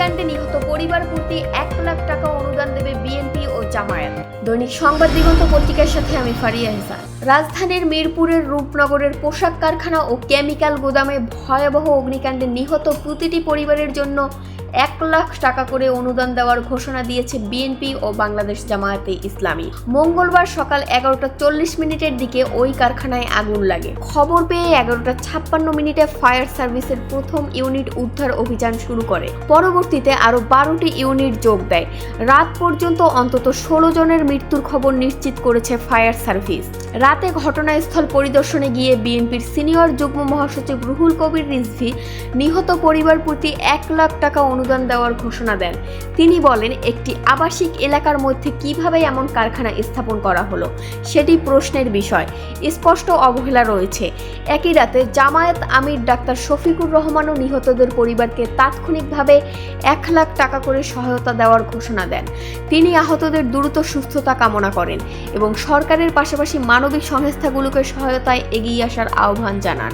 অগ্নিকাণ্ডে নিহত পরিবার প্রতি এক লাখ টাকা অনুদান দেবে বিএনপি ও জামায়াত। দৈনিক সংবাদ দিগন্ত পত্রিকার সাথে আমি ফারিয়া হেসান। রাজধানীর মিরপুরের রূপনগরের পোশাক কারখানা ও কেমিক্যাল গোদামে ভয়াবহ অগ্নিকাণ্ডে নিহত প্রতিটি পরিবারের জন্য এক লাখ টাকা করে অনুদান দেওয়ার ঘোষণা দিয়েছে বিএনপি ও বাংলাদেশ জামায়াতে ইসলামী। মঙ্গলবার সকাল এগারোটা চল্লিশ মিনিটের দিকে ওই কারখানায় আগুন লাগে। খবর পেয়ে এগারোটা ছাপ্পান্ন মিনিটে ফায়ার সার্ভিসের প্রথম ইউনিট উদ্ধার অভিযান শুরু করে। পরবর্তীতে আরও বারোটি ইউনিট যোগ দেয়। রাত পর্যন্ত অন্তত ষোলো জনের মৃত্যুর খবর নিশ্চিত করেছে ফায়ার সার্ভিস। রাতে ঘটনাস্থল পরিদর্শনে গিয়ে বিএনপির সিনিয়র যুগ্ম মহাসচিব রুহুল কবির রিজভি নিহত পরিবার প্রতি এক লাখ টাকা দেওয়ার ঘোষণা দেন। তিনি বলেন, একটি আবাসিক এলাকার মধ্যে কীভাবে এমন কারখানা স্থাপন করা হলো, সেটি প্রশ্নের বিষয়। স্পষ্ট অবহেলা রয়েছে। একই রাতে জামায়াত আমির ডাক্তার শফিকুর রহমানও নিহতদের পরিবারকে তাৎক্ষণিকভাবে এক লাখ টাকা করে সহায়তা দেওয়ার ঘোষণা দেন। তিনি আহতদের দ্রুত সুস্থতা কামনা করেন এবং সরকারের পাশাপাশি মানবিক সংস্থাগুলোকে সহায়তায় এগিয়ে আসার আহ্বান জানান।